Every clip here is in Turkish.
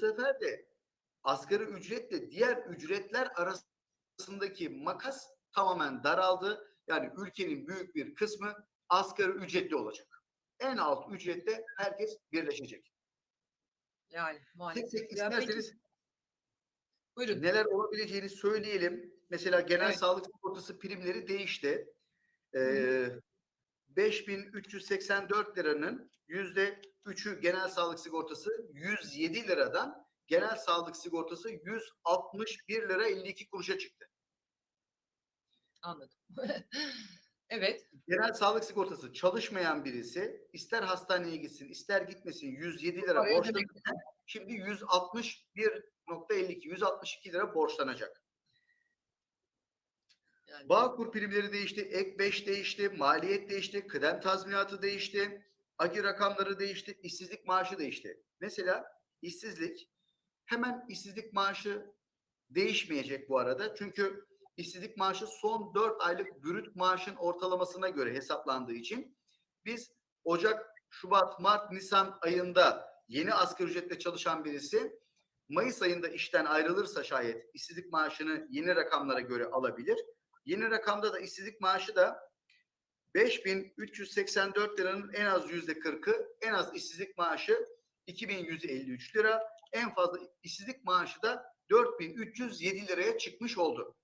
sefer de asgari ücretle diğer ücretler arasındaki makas tamamen daraldı. Yani ülkenin büyük bir kısmı asgari ücretli olacak. En alt ücrette herkes birleşecek. Yani Tek maalesef. tek peki, isterseniz buyurun. neler olabileceğini söyleyelim. Mesela genel Evet. sağlık sigortası primleri değişti. Ee, 5384 liranın yüzde üçü genel sağlık sigortası 107 liradan genel sağlık sigortası 161 lira 52 kuruşa çıktı. Anladım. evet. Genel sağlık sigortası çalışmayan birisi ister hastaneye gitsin ister gitmesin 107 lira borçlanırken şimdi 161.52 162 lira borçlanacak. Yani, Bağkur primleri değişti, ek 5 değişti, maliyet değişti, kıdem tazminatı değişti, agi rakamları değişti, işsizlik maaşı değişti. Mesela işsizlik hemen işsizlik maaşı değişmeyecek bu arada. Çünkü işsizlik maaşı son 4 aylık brüt maaşın ortalamasına göre hesaplandığı için biz Ocak, Şubat, Mart, Nisan ayında yeni asgari ücretle çalışan birisi Mayıs ayında işten ayrılırsa şayet işsizlik maaşını yeni rakamlara göre alabilir. Yeni rakamda da işsizlik maaşı da 5384 liranın en az yüzde 40'ı, en az işsizlik maaşı 2153 lira, en fazla işsizlik maaşı da 4307 liraya çıkmış oldu.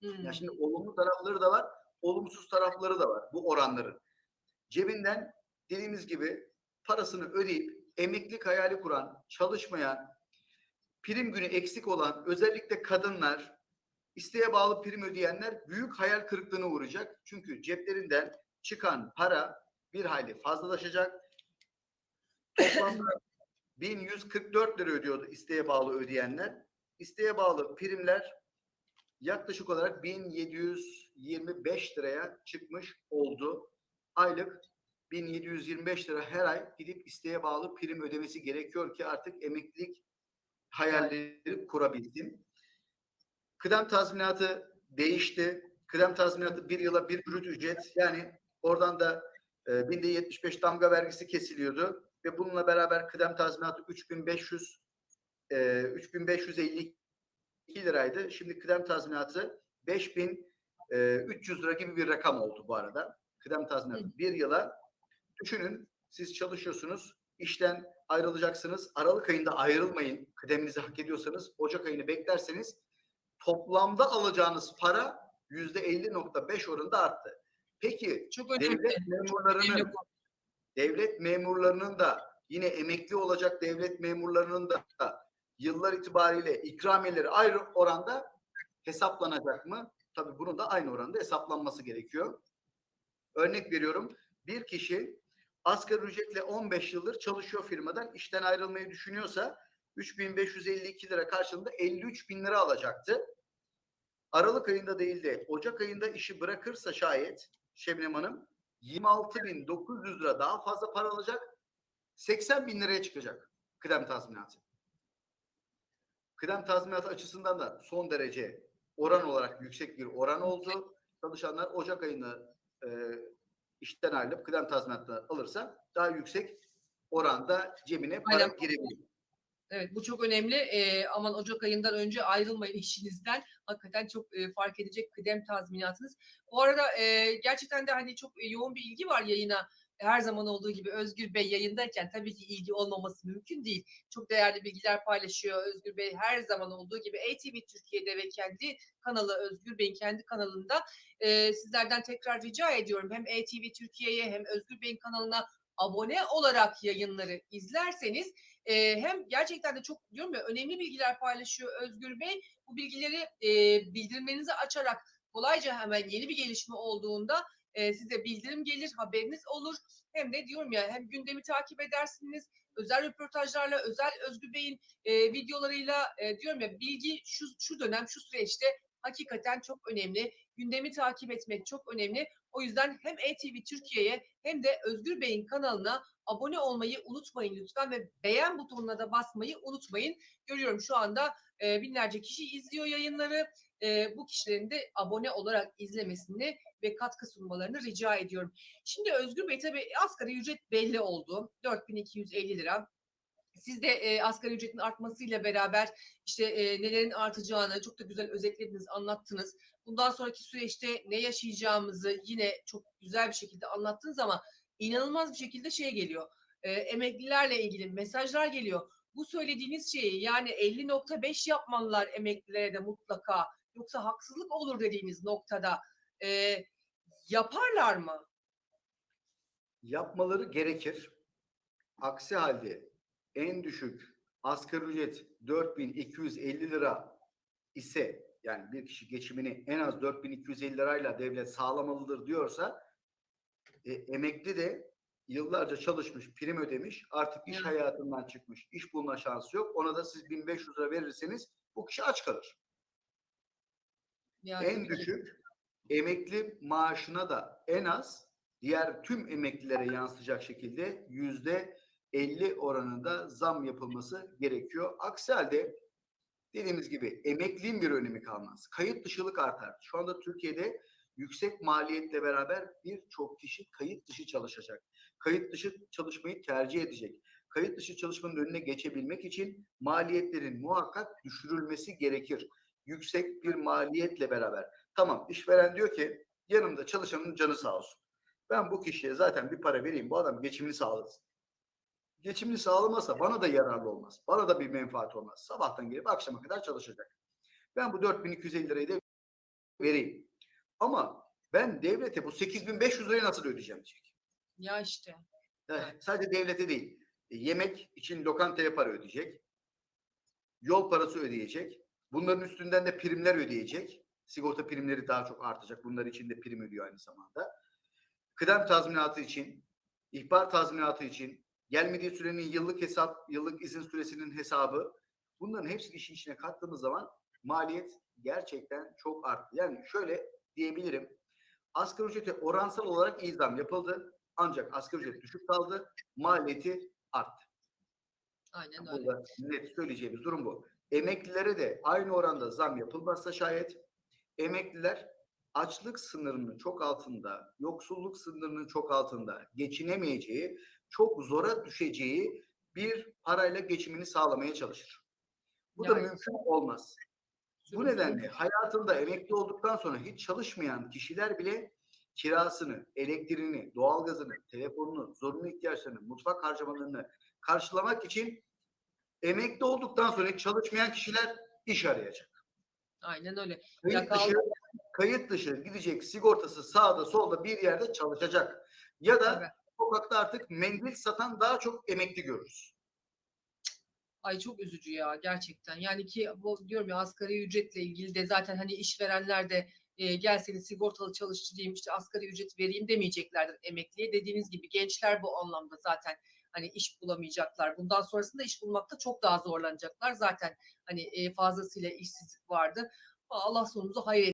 hmm, Ya şimdi olumlu tarafları da var, olumsuz tarafları da var bu oranların. Cebinden dediğimiz gibi parasını ödeyip emeklilik hayali kuran, çalışmayan, prim günü eksik olan özellikle kadınlar, isteğe bağlı prim ödeyenler büyük hayal kırıklığına uğrayacak. Çünkü ceplerinden çıkan para bir hayli fazlalaşacak. Toplamda 1144 lira ödüyordu isteğe bağlı ödeyenler. İsteğe bağlı primler yaklaşık olarak 1725 liraya çıkmış oldu. Aylık 1725 lira her ay gidip isteğe bağlı prim ödemesi gerekiyor ki artık emeklilik hayalleri kurabilsin. Kıdem tazminatı değişti. Kıdem tazminatı bir yıla bir brüt ücret. Yani oradan da e, binde 75 damga vergisi kesiliyordu ve bununla beraber kıdem tazminatı 3500 e, 3552 liraydı. Şimdi kıdem tazminatı 5300 lira gibi bir rakam oldu bu arada. Kıdem tazminatı bir yıla düşünün siz çalışıyorsunuz işten ayrılacaksınız. Aralık ayında ayrılmayın. Kıdeminizi hak ediyorsanız Ocak ayını beklerseniz toplamda alacağınız para yüzde 50.5 oranında arttı. Peki çok önemli. devlet memurlarının Önemli devlet memurlarının da yine emekli olacak devlet memurlarının da yıllar itibariyle ikramiyeleri ayrı oranda hesaplanacak mı? Tabii bunun da aynı oranda hesaplanması gerekiyor. Örnek veriyorum. Bir kişi asgari ücretle 15 yıldır çalışıyor firmadan işten ayrılmayı düşünüyorsa 3552 lira karşılığında 53 bin lira alacaktı. Aralık ayında değil de Ocak ayında işi bırakırsa şayet Şebnem Hanım 26.900 lira daha fazla para alacak. 80 bin liraya çıkacak kıdem tazminatı. Kıdem tazminatı açısından da son derece oran olarak yüksek bir oran oldu. Çalışanlar Ocak ayında e, işten ayrılıp kıdem tazminatı alırsa daha yüksek oranda cebine para girebilir. Evet bu çok önemli. Ee, aman Ocak ayından önce ayrılmayın işinizden. Hakikaten çok e, fark edecek kıdem tazminatınız. Bu arada e, gerçekten de hani çok e, yoğun bir ilgi var yayına. Her zaman olduğu gibi Özgür Bey yayındayken tabii ki ilgi olmaması mümkün değil. Çok değerli bilgiler paylaşıyor Özgür Bey her zaman olduğu gibi ATV Türkiye'de ve kendi kanalı Özgür Bey'in kendi kanalında e, sizlerden tekrar rica ediyorum. Hem ATV Türkiye'ye hem Özgür Bey'in kanalına abone olarak yayınları izlerseniz e, hem gerçekten de çok diyorum ya önemli bilgiler paylaşıyor Özgür Bey. Bu bilgileri e, bildirimlerinizi açarak kolayca hemen yeni bir gelişme olduğunda e, size bildirim gelir, haberiniz olur. Hem de diyorum ya hem gündemi takip edersiniz, özel röportajlarla, özel Özgür Bey'in e, videolarıyla e, diyorum ya bilgi şu, şu dönem, şu süreçte hakikaten çok önemli. Gündemi takip etmek çok önemli. O yüzden hem ATV Türkiye'ye hem de Özgür Bey'in kanalına abone olmayı unutmayın lütfen ve beğen butonuna da basmayı unutmayın. Görüyorum şu anda e, binlerce kişi izliyor yayınları. E, bu kişilerin de abone olarak izlemesini ve katkı sunmalarını rica ediyorum. Şimdi Özgür Bey tabii asgari ücret belli oldu. 4250 lira. Siz de e, asgari ücretin artmasıyla beraber işte e, nelerin artacağını çok da güzel özetlediniz, anlattınız. Bundan sonraki süreçte ne yaşayacağımızı yine çok güzel bir şekilde anlattınız ama inanılmaz bir şekilde şey geliyor. E, emeklilerle ilgili mesajlar geliyor. Bu söylediğiniz şeyi yani 50.5 yapmalılar emeklilere de mutlaka yoksa haksızlık olur dediğiniz noktada e, yaparlar mı? Yapmaları gerekir. Aksi halde en düşük asgari ücret 4250 lira ise yani bir kişi geçimini en az 4250 lirayla devlet sağlamalıdır diyorsa e, emekli de yıllarca çalışmış, prim ödemiş, artık iş hayatından çıkmış, iş bulma şansı yok. Ona da siz 1500 lira verirseniz bu kişi aç kalır. Yani en düşük emekli maaşına da en az diğer tüm emeklilere yansıyacak şekilde yüzde 50 oranında zam yapılması gerekiyor. Aksi halde dediğimiz gibi emekliliğin bir önemi kalmaz. Kayıt dışılık artar. Şu anda Türkiye'de yüksek maliyetle beraber birçok kişi kayıt dışı çalışacak. Kayıt dışı çalışmayı tercih edecek. Kayıt dışı çalışmanın önüne geçebilmek için maliyetlerin muhakkak düşürülmesi gerekir. Yüksek bir maliyetle beraber. Tamam işveren diyor ki yanımda çalışanın canı sağ olsun. Ben bu kişiye zaten bir para vereyim bu adam geçimini sağlasın. Geçimini sağlamazsa bana da yararlı olmaz. Bana da bir menfaat olmaz. Sabahtan gelip akşama kadar çalışacak. Ben bu 4250 lirayı da vereyim. Ama ben devlete bu 8500 lirayı nasıl ödeyeceğim diyecek. ya işte Eh, Sadece devlete değil. E, yemek için lokantaya para ödeyecek. Yol parası ödeyecek. Bunların üstünden de primler ödeyecek. Sigorta primleri daha çok artacak. Bunlar için de prim ödüyor aynı zamanda. Kıdem tazminatı için, ihbar tazminatı için, gelmediği sürenin yıllık hesap, yıllık izin süresinin hesabı. Bunların hepsini işin içine kattığımız zaman maliyet gerçekten çok arttı. Yani şöyle diyebilirim. Asgari ücrete oransal olarak iyi zam yapıldı. Ancak asgari ücret düşük kaldı. Maliyeti arttı. aynen öyle. Burada net söyleyeceğimiz durum bu. Emeklilere de aynı oranda zam yapılmazsa şayet emekliler açlık sınırının çok altında, yoksulluk sınırının çok altında geçinemeyeceği, çok zora düşeceği bir parayla geçimini sağlamaya çalışır. Bu da Yani- mümkün olmaz. Bu nedenle hayatında emekli olduktan sonra hiç çalışmayan kişiler bile kirasını, elektriğini, doğalgazını, telefonunu, zorunlu ihtiyaçlarını, mutfak harcamalarını karşılamak için emekli olduktan sonra hiç çalışmayan kişiler iş arayacak. Aynen öyle. Kayıt Ya kaldı- dışı, kayıt dışı gidecek sigortası sağda solda bir yerde çalışacak. Ya da Evet. Sokakta artık mendil satan daha çok emekli görürüz. Ay çok üzücü ya gerçekten. Yani ki bu diyorum ya asgari ücretle ilgili de zaten hani işverenler de e, gel seni sigortalı çalıştı diyeyim işte asgari ücret vereyim demeyeceklerdir emekliye. Dediğiniz gibi gençler bu anlamda zaten hani iş bulamayacaklar. Bundan sonrasında iş bulmakta çok daha zorlanacaklar. Zaten hani e, fazlasıyla işsizlik vardı. Allah sonumuzu hayır